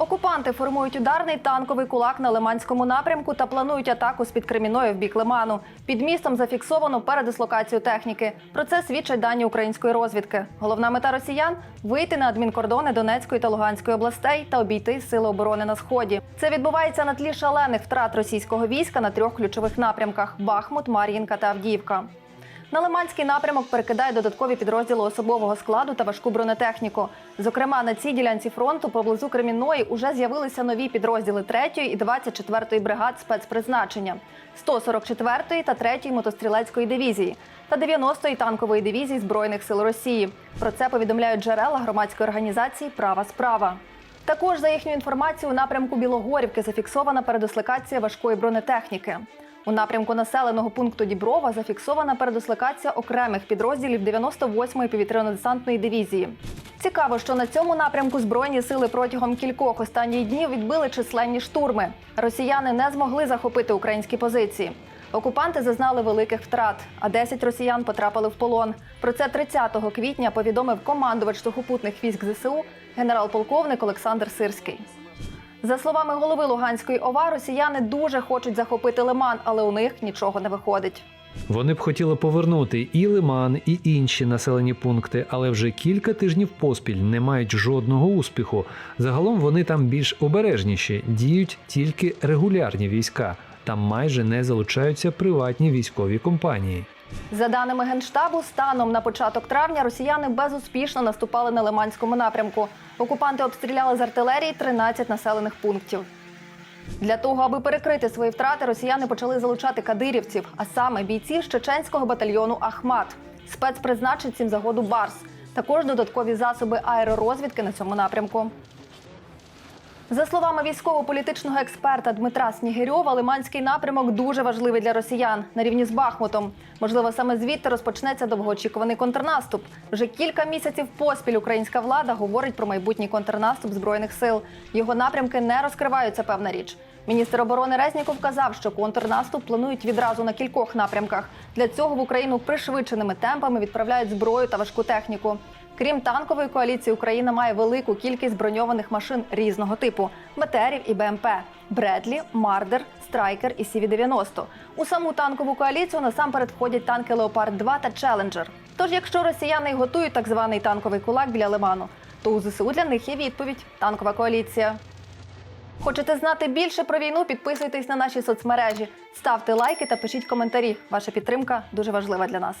Окупанти формують ударний танковий кулак на Лиманському напрямку та планують атаку з під Креміною в бік Лиману. Під містом зафіксовано передислокацію техніки. Про це свідчать дані української розвідки. Головна мета росіян вийти на адмінкордони Донецької та Луганської областей та обійти сили оборони на сході. Це відбувається на тлі шалених втрат російського війська на трьох ключових напрямках: Бахмут, Мар'їнка та Авдіївка. На Лиманський напрямок перекидає додаткові підрозділи особового складу та важку бронетехніку. Зокрема, на цій ділянці фронту поблизу Кремінної уже з'явилися нові підрозділи 3-ї і 24-ї бригад спецпризначення, 144-ї та 3-ї мотострілецької дивізії та 90-ї танкової дивізії Збройних сил Росії. Про це повідомляють джерела громадської організації Права справа. Також за їхню інформацією, у напрямку Білогорівки зафіксована передислокація важкої бронетехніки. У напрямку населеного пункту Діброва зафіксована передислокація окремих підрозділів 98-ї повітряно-десантної дивізії. Цікаво, що на цьому напрямку збройні сили протягом кількох останніх днів відбили численні штурми. Росіяни не змогли захопити українські позиції. Окупанти зазнали великих втрат, а 10 росіян потрапили в полон. Про це 30 квітня повідомив командувач сухопутних військ ЗСУ генерал-полковник Олександр Сирський. За словами голови Луганської ОВА, росіяни дуже хочуть захопити Лиман, але у них нічого не виходить. Вони б хотіли повернути і Лиман, і інші населені пункти, але вже кілька тижнів поспіль не мають жодного успіху. Загалом вони там більш обережніші, діють тільки регулярні війська. Там майже не залучаються приватні військові компанії. За даними генштабу, станом на початок травня росіяни безуспішно наступали на Лиманському напрямку. Окупанти обстріляли з артилерії 13 населених пунктів. Для того, аби перекрити свої втрати, росіяни почали залучати кадирівців, а саме бійців з чеченського батальйону Ахмат, спецпризначенців загоду Барс, також додаткові засоби аеророзвідки на цьому напрямку. За словами військово-політичного експерта Дмитра Снігирьова, Лиманський напрямок дуже важливий для росіян на рівні з Бахмутом. Можливо, саме звідти розпочнеться довгоочікуваний контрнаступ. Вже кілька місяців поспіль українська влада говорить про майбутній контрнаступ збройних сил. Його напрямки не розкриваються. Певна річ. Міністр оборони Резніков казав, що контрнаступ планують відразу на кількох напрямках. Для цього в Україну пришвидшеними темпами відправляють зброю та важку техніку. Крім танкової коаліції, Україна має велику кількість броньованих машин різного типу: БТРів і БМП, Бредлі, Мардер, Страйкер і Сіві-90. У саму танкову коаліцію насамперед входять танки Леопард 2 та Челенджер. Тож, якщо росіяни готують так званий танковий кулак біля Лиману, то у ЗСУ для них є відповідь танкова коаліція. Хочете знати більше про війну? Підписуйтесь на наші соцмережі, ставте лайки та пишіть коментарі. Ваша підтримка дуже важлива для нас.